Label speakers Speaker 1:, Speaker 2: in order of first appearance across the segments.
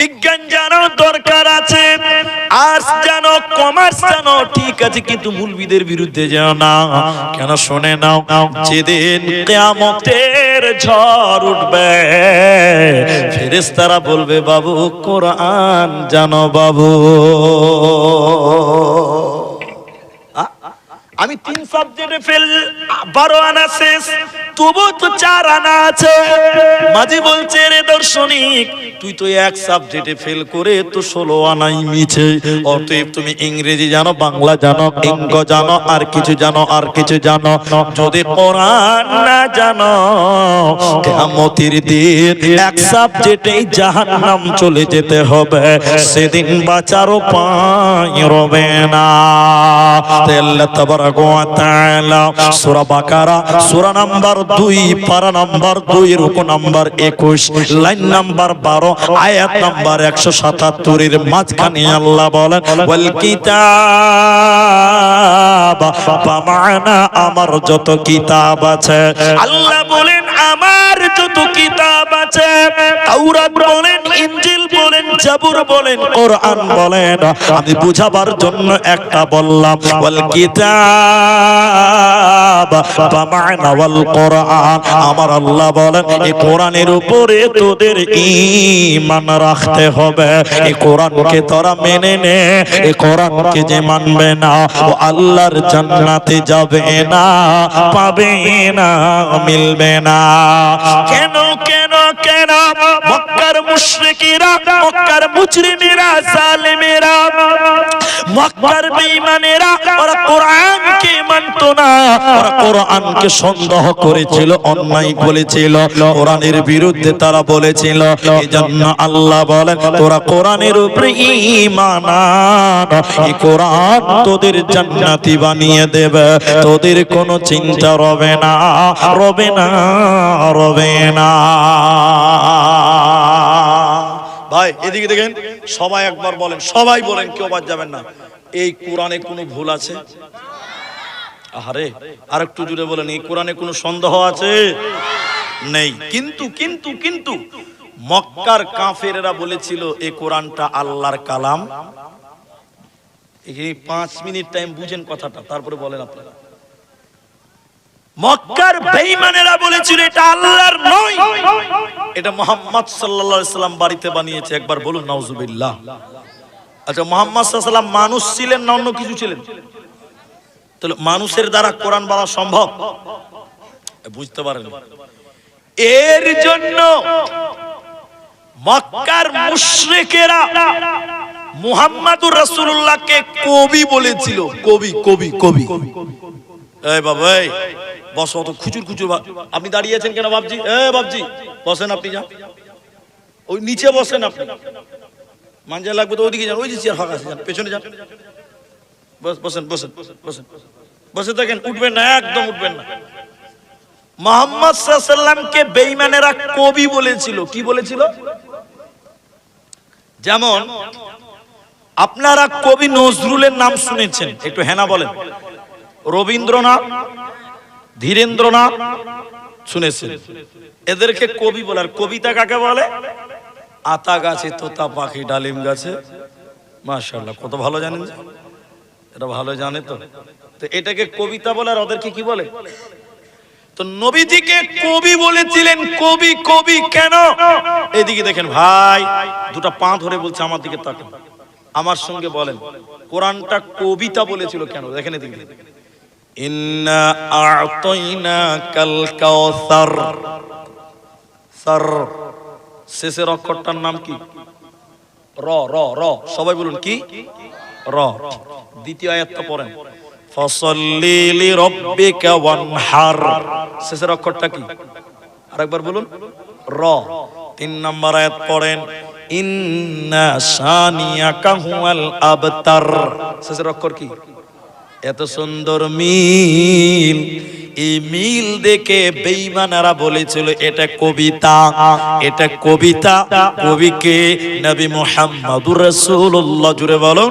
Speaker 1: বিজ্ঞান জানো দরকার আছে। আর্টস জানো, কমার্স জানো, ঠিক আছে, কিন্তু মুলবিদের বিরুদ্ধে যাও না। কেন শুনে নাও যেদিন কেয়ামতের ঝড় উঠবে, ফেরেশতারা বলবে, বাবু, কোরআন জানো বাবু। আমি তিন সাবজেক্টে ফেল বারো আনা শেষ তবু তো চার আনা আছে। মাঝি বলছে, রে দর্শনিক, তুই তো এক সাবজেক্টে ফেল করে তো ষোলো আনাই মিছে। অতএব তুমি ইংরেজি জানো, বাংলা জানো ইঙ্গ জানো, আর কিছু জানো, আর কিছু জানো। যদি কোরআন না জানো কেমতির দিন এক সাবজেক্টেই জাহান্নাম চলে যেতে হবে। সেদিন বাঁচারও পাই রবে না। আল্লাহ তাবারাক ওয়া তাআলা সূরা বাকারা, সুরা নাম্বার দুই, পারা নাম্বার দুই, রুকু নাম্বার 21 লাইন নাম্বার 12 আয়াত নাম্বার 177 এর মাঝখানে আল্লাহ বলেন কিতাব আমার যত কিতাব আছে। আল্লাহ বলেন আমার যত কিতাব আছে, তাওরাত বলেন, ইনজিল বলেন, জাবুর বলেন, কোরআন বলেন, আমি বুঝাবার জন্য একটা বললাম, ওয়াল কিতাব বামানা ওয়াল কোরআন। আমার আল্লাহ বলেন, এই কোরআনের উপরে তোদের ঈমান রাখতে হবে। এই কোরআনকে তোরা মেনে নে, এই কোরআনকে যে মানবে না, ও আল্লাহর জান্নাতে যাবে না, পাবে না, মিলবে না। কেন কেন কেন? মক্কার মুশরিকিরা মক্কার মুজরিমেরা জালেমেরা মক্কার বেঈমানেরা ওরা কোরআনকে মানতো না। ওরা কোরআনকে সন্দেহ করেছিল, অন্যায় বলেছিল। কোরআনের বিরুদ্ধে তারা বলেছিল, এজন্য আল্লাহ বলেন, তোরা কোরআনের উপরে ঈমান এই কোরআন তোদের জান্নাতি বানিয়ে দেবে। তোদের কোনো চিন্তা রবে না রবে না রবে না। ভাই, এদিকে দেখেন, সবাই একবার বলেন, সবাই বলেন, কেউ বাদ যাবেন না। এই কোরআনে কোনো ভুল আছে? আরে আর একটু জুড়ে বলেন, এই কোরআনে কোনো সন্দেহ আছে? নেই। কিন্তু কিন্তু কিন্তু মক্কার কাফেরেরা বলেছিল এই কোরআনটা আল্লাহর কালাম। এখানে পাঁচ মিনিট টাইম বুঝেন কথাটা, তারপরে বলেন আপনারা। মক্কার বেঈমানেরা বলেছিল, এটা আল্লাহর নয়। এটা মোহাম্মদ সাল্লাল্লাহু আলাইহি সাল্লাম বাড়িতে বানিয়েছে, একবার বলুন, নাউজুবিল্লাহ। আচ্ছা মোহাম্মদ সাল্লাম মানুষ ছিলেন না অন্য কিছু ছিলেন? তাহলে মানুষের দ্বারা কোরআন বলা সম্ভব? বুঝতে পারেন? এর জন্য মক্কার মুশরিকেরা মুহাম্মাদুর রাসূলুল্লাহকে কবি বলেছিল। কবি কবি কবি। এই বাবা, এই, বস, অত খুচুর খুচুর আপনি দাঁড়িয়ে আছেন কেন বাবজি এ বাবজি বসেন আপনি, যান। ওই নিচে বসেন আপনি। মাঞ্জা লাগবে তো ওইদিকে যান, ওই যে চেয়ার ফাঁকা আছে, যান, পেছনে যান। বস, বসেন বসেন বসেন বসে থাকেন উঠবেন না, একদম উঠবেন না। মোহাম্মদ সাল্লামকে বেঈমানেরা কবি বলেছিল, কি বলেছিল? যেমন, আপনারা কবি নজরুলের নাম শুনেছেন, একটু হেনা বলেন। রবীন্দ্রনাথ, ধীরেন্দ্রনাথ শুনেছেন। এদেরকে কবি বলার কবিতা কাকে বলে? আতা গাছে তোতা পাখি, ডালিম গাছে। মাশাআল্লাহ, কত ভালো জানেন এটা ভালো জানে তো। তো এটাকে কবিতা বলে আর ওদেরকে কি বলে? তো নবীজিকে কবি বলেছিলেন, কবি কবি কেন? এদিকে দেখেন ভাই, দুটো পা ধরে বলছে আমার দিকে তাকান। আমার সঙ্গে বলেন, কোরআনটা কবিতা বলেছিল কেন? দেখেন এদিকে। ইন্না আ'তাইনাকাল কাউসার সার। শেষের অক্ষরটার নাম কি? র র র। সবাই বলুন কি? র। দ্বিতীয় আয়াতটা পড়েন। ফসল্লি লিরাব্বিকা ওয়ানহার। শেষের অক্ষরটা কি? আরেকবার বলুন। র। তিন নম্বর আয়াত পড়েন, ইন্না শানিয়াকা হুয়াল আবতার। শেষের অক্ষর কি? এত সুন্দর মিল এই মিল দেখে বেইমানারা বলেছিল, এটা কবিতা। এটা কবিতা। কবিকে নবী মুহাম্মদুর রাসূলুল্লাহ। জুড়ে বলুন।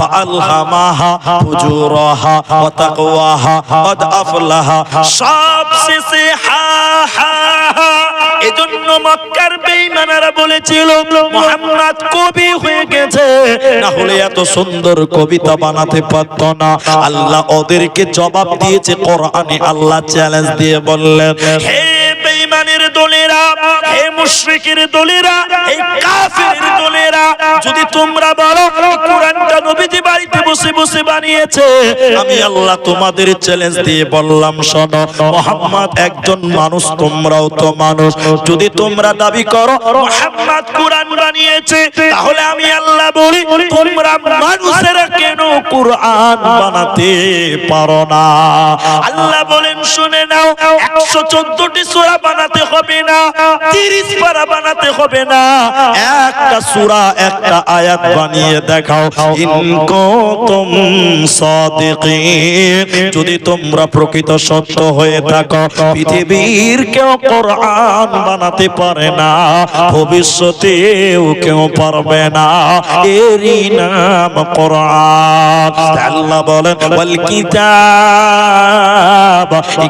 Speaker 1: فألهمها فجورها وتقواها قد أفلها সব শেষে হা হা হা এজন্য মক্কার বেঈমানেরা বলেছিল মোহাম্মদ কবি হয়ে গেছে না হলে এত সুন্দর কবিতা বানাতে পারত না আল্লাহ ওদেরকে জবাব দিয়েছে কোরআনে আল্লাহ চ্যালেঞ্জ দিয়ে বললেন হে বেঈমানের দলেরা হে মুশরিকের দলেরা, এই কাফেরের দলেরা, যদি তোমরা বলো কোরআনটা নবীজি বাড়িতে বসে বসে বানিয়েছে, আমি আল্লাহ তোমাদের চ্যালেঞ্জ দিয়ে বললাম, শোনো, মোহাম্মদ একজন মানুষ, তোমরাও তো মানুষ। যদি তোমরা দাবি করো, মোহাম্মদ কোরআন বানিয়েছে, তাহলে আমি আল্লাহ বলি, তোমরা মানুষেরা কেন কোরআন বানাতে পারো না? আল্লাহ বলেন, শুনে নাও, একশো চোদ্দটি সোরা বানাতে হবে। না, তিরিশ পারা বানাতে হবে না। একটা সুরা, একটা আয়াত বানিয়ে দেখাও। যদি তোমরা প্রকৃত সত্য হয়ে থাকো, পৃথিবীর কেউ কোরআন বানাতে পারে না, ভবিষ্যতেও কেউ পারবে না। এরই নাম কোরআন। আল্লাহ বলেন কিতাব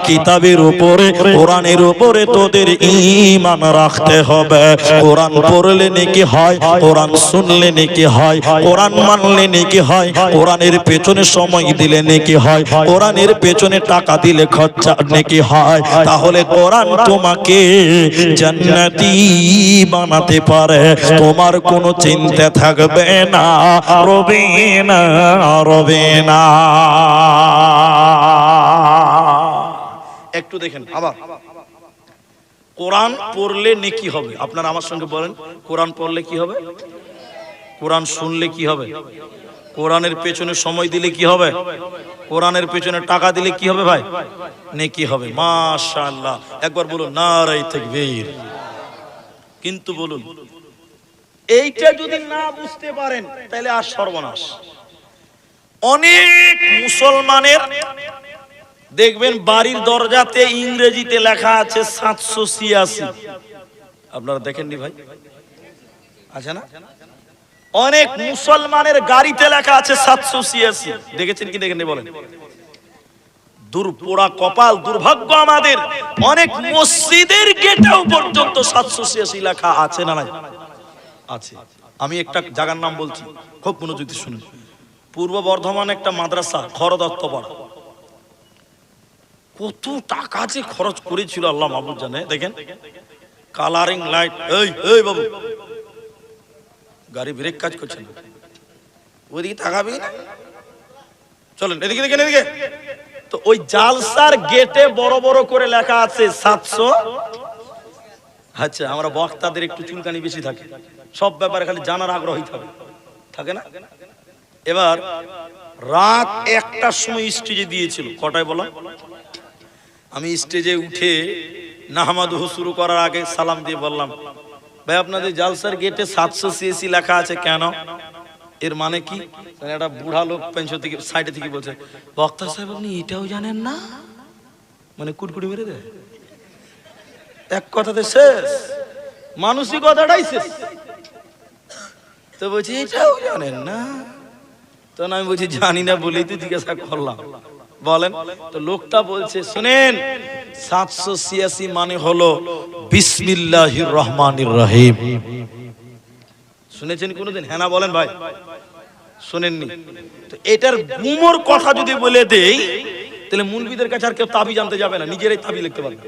Speaker 1: কিতাবের উপরে, কোরআনের উপরে তোদের ঈমান রাখতে হবে। কোরআন পড়লে নাকি হয়, কোরআন শুনলে নাকি হয়, কোরআন মানলে নাকি হয়, কোরআনের পেছনে সময় দিলে নাকি হয়, কোরআনের পেছনে টাকা দিলে খরচা নাকি হয়। তাহলে কোরআন তোমাকে জান্নাতি বানাতে পারে। তোমার কোনো চিন্তা থাকবে না, রবে না রবে না। একটু দেখেন, আবার। কোরআন পড়লে নেকি হবে। আপনারা আমার সঙ্গে বলেন, কোরআন পড়লে কি হবে? কোরআন শুনলে কি হবে? কোরআনের পেছনে সময় দিলে কি হবে? কোরআনের পেছনে টাকা দিলে কি হবে ভাই? নেকি হবে। মাশাআল্লাহ। একবার বলুন নারাই তাকবীর। কিন্তু বলুন, এইটা যদি না বুঝতে পারেন, তাহলে আর সর্বনাশ। অনেক মুসলমানের দেখবেন বাড়ির দরজাতে ইংরেজিতে লেখা আছে সাতশো ছিয়াশি। আপনারা দেখেননি ভাই? আছে না? অনেক মুসলমানের গাড়িতে লেখা আছে সাতশো ছিয়াশি। দেখেছেন কি দেখেননি বলেন? দুর্পোড়া কপাল দুর্ভাগ্য আমাদের। অনেক মসজিদের গেটেও পর্যন্ত সাতশো ছিয়াশি লেখা আছে না নাই? আছে। আমি একটা জায়গার নাম বলছি। খুব মনোযোগ শুনুন। পূর্ব বর্ধমান একটা মাদ্রাসা খরদত্ত পাড়া কত টাকা যে খরচ করেছিল আল্লাহ মাহবুব জানে। দেখেন। কালারিং লাইট এই এই বাবু। গাড়ি ব্রেক কাজ করছে না। ওইদিকে তাকাবি চলেন, এদিকে দেখেন এদিকে। তো ওই জালসার গেটে বড় বড় করে লেখা আছে সাতশো। আচ্ছা আমরা বক্তাদের একটু চুলকানি বেশি থাকে। সব ব্যাপারে খালি জানার আগ্রহী থাকে। থাকে না? এবার রাত একটার সময় স্টেজে দিয়েছিল। কটায় বলা? আমি স্টেজে উঠে নাহমাদুহ শুরু করার আগে সালাম দিয়ে বললাম, ভাই, আপনাদের জালসার গেটে সাতশো সিএসি লেখা আছে কেন? এর মানে কি? একটা বুড়া লোক পেনশন থেকে, সাইডে থেকে বলছে, বক্তা সাহেব, আপনি এটাও জানেন না? মানে কুটকুটি মেরে দেয়। এক কথাতে শেষ। মানসিকতাটাই শেষ। তো বলছি, এটাও জানেন না? তখন আমি বলছি, জানি না বলেই তো জিজ্ঞাসা করলাম। বলেন? তো লোকটা বলছে, শুনেন, সাতশো ছিয়াশি মানে হলো বিসমিল্লাহির রহমানির রহিম। শুনেছেন কোনোদিন? হ্যাঁ বলেন ভাই। শুনেননি। তো এটার গুমর কথা যদি বলে দেই, তাহলে মুলবিদের কাছে আর কেউ তাবি জানতে যাবে না, নিজেরাই তাবি লিখতে পারবে।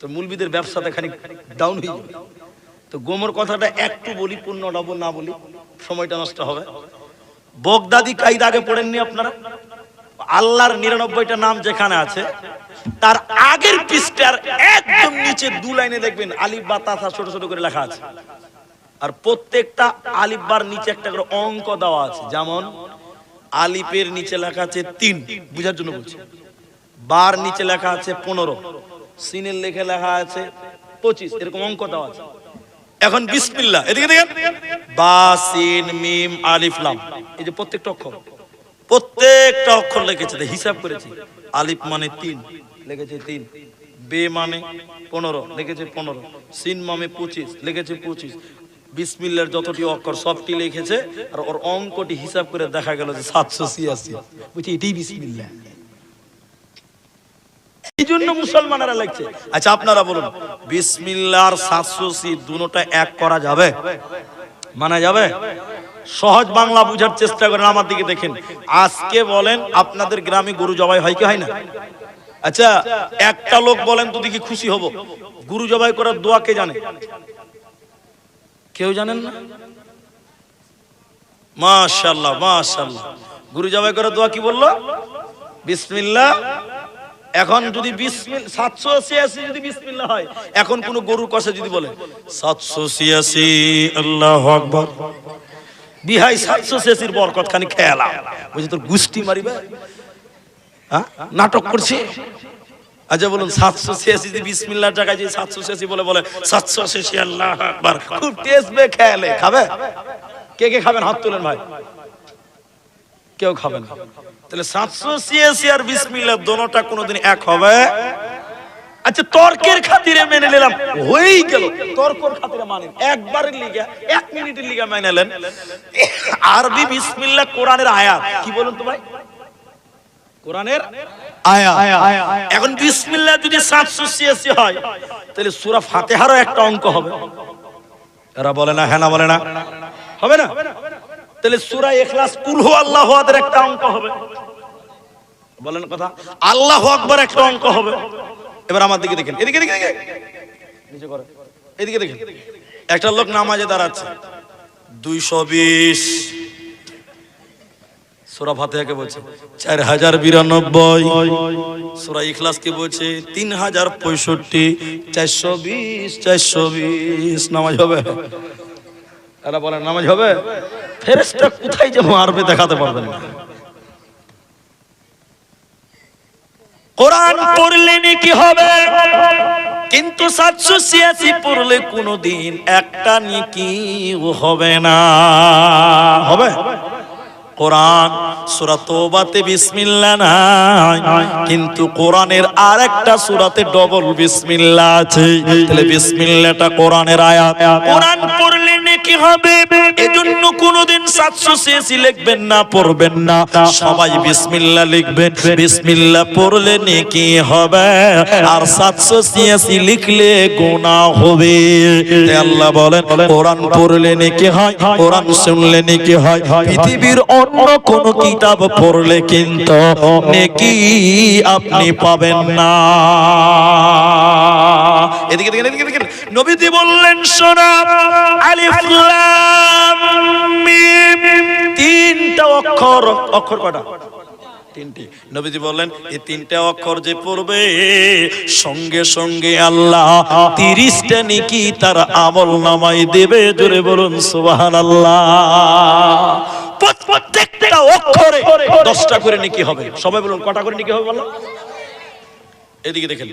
Speaker 1: তো মুলবিদের ব্যবসাটা খানিক ডাউন হয়ে যাবে। তো গোমর কথাটা একটু বলি, পূর্ণ ডবল না বলি, সময়টা নষ্ট হবে। বগদাদি কাইদা আগে পড়েননি আপনারা? আল্লাহর নিরানব্বইটা নাম যেখানে আছে, তার আগের পৃষ্ঠার একদম নিচে দু লাইনে দেখবেন আলিফ বা তাসা ছোট ছোট করে লেখা আছে। আর প্রত্যেকটা আলিফবার নিচে একটা করে অঙ্ক দেওয়া আছে। যেমন, আলিফের নিচে লেখা আছে তিন, বুঝার জন্য বলছি। বার নিচে লেখা আছে পনেরো, সিনের লেখে লেখা আছে পঁচিশ, এরকম অঙ্ক দেওয়া আছে। এখন বিসমিল্লাহ, এদিকে দেখেন। বা, সিন, মিম, আলিফ, লাম, এই যে প্রত্যেকটা অক্ষর। প্রত্যেকটা অক্ষর লিখেছে তো হিসাব করেছি। আলিফ মানে তিন লিখেছে তিন। বে মানে পনেরো লিখেছে পনেরো। সিন মানে পঁচিশ লিখেছে পঁচিশ। বিসমিল্লার যতটি অক্ষর, সবটি লিখেছে, আর ওর অঙ্কটি হিসাব করে দেখা গেল যে সাতশো ছিয়াশি। বুঝছি এটাই বিসমিল্লা। এই জন্য মুসলমানেরা লাগছে আচ্ছা আপনারা বলুন বিসমিল্লার সাতশো সি দুটোটা এক করা যাবে? মানা যাবে? সহজ বাংলা বুঝার চেষ্টা করেন, আমার দিকে দেখেন। আজকে বলেন, আপনাদের গ্রামে গরু জবাই হয় কি হয় না? আচ্ছা একটা লোক বলেন, তো দেখি খুশি হব। গুরু জবাই করার দোয়া কে জানে? কেউ জানেন না? মাশাল্লাহ মাশাল্লাহ গুরু জবাই করার দোয়া কি বলল? বিসমিল্লাহ। এখন যদি সাতশো ছিয়াশি যদি বিসমিল্লাহ হয়, এখন কোন গরুর কষে যদি বলে, সাতশো ছিয়াশি, আল্লাহ আকবর। বিহাই সাতশো ছিয়াশির বরকত খানি খেয়ালা বুঝি তোর গুষ্টি মারিবে? হ্যাঁ? নাটক করছে? আচ্ছা বলুন, সাতশো ছিয়াশি বিসমিল্লাহ টাকা যে সাতশো ছিয়াশি বলে বলে, সাতশো ছিয়াশি আল্লাহ খুব টেস্ট বে খেয়ালে খাবে? কে কে খাবেন? হাত তুলেন ভাই। কেউ খাবেন তাহলে সাতশো ছিয়াশি আর বিসমিল্লাহ দোনোটা কোনোদিন এক হবে? আচ্ছা তর্কের খাতিরে মেনে নিলাম। হয়েই গেল। তর্কর খাতিরে মানেন একবারের লিগা, এক মিনিটের লিগা মেনে নিলেন। আরবি বিসমিল্লাহ কোরআনের আয়াত। কি বলুন তো ভাই? কোরআনের এখন বিসমিল্লাহ যদি সাতশো ছিয়াশি হয়, তাহলে সূরা ফাতিহারও একটা অঙ্ক হবে। এরা বলে না হ্যাঁ বলে না। হবে না? তাহলে সূরা ইখলাস কুল হু আল্লাহু একটা অঙ্ক হবে। বলেন কথা। আল্লাহু আকবার একটা অঙ্ক হবে। এবার আমার দিকে দেখেন। এদিকে এদিকে এদিকে। দেখেন। একটা লোক নামাজে দাঁড়াচ্ছে। দুইশো বিশ। বলছে? চার হাজার বিরানব্বই। বলছে? তিন হাজার পঁয়ষট্টি। চারশো বিশ চারশো বিশ। নামাজ হবে? বলেন, নামাজ হবে? কোথায় যে মারবে দেখাতে পারবেন কোরআন পড়লে নাকি হবে? কিন্তু সাতশো ছিয়াশি পড়লে কোনোদিন একটা নিকি হবে না। হবে? কোরআন সূরা তওবাতে বিসমিল্লাহ নাই কিন্তু কোরআনের আরেকটা সূরাতে ডবল বিসমিল্লাহ আছে। তাহলে বিসমিল্লাহটা কোরআনের আয়াত। কোরআন পড়লে নেকি হবে? এজন্য কোনোদিন 786 লিখবেন না পড়বেন না। সবাই বিসমিল্লাহ লিখবেন। বিসমিল্লাহ পড়লে নেকি হবে? আর 786 লিখলে গুনাহ হবে। আল্লাহ বলেন কোরআন পড়লে নেকি হয় কোরআন শুনলে নেকি হয়। পৃথিবীর অন্য কোন কিতাব পড়লে কিন্তু নেকি আপনি পাবেন না। এদিকে এদিকে দেখেন নবীজি বললেন, শোনা, আলিফ মিম, তিনটা অক্ষর অক্ষর কটা তিনটি। নবীজি বললেন এই তিনটা অক্ষর যে পড়বে, সঙ্গে সঙ্গে আল্লাহ তিরিশটা নিকি তার আমল নামাই দেবে। জোরে বলুন সুবাহান আল্লাহ প্রত্যেকটা অক্ষরে দশটা করে নিকি হবে। সবাই বলুন, কটা করে নিকি হবে বলো? এদিকে দেখেন।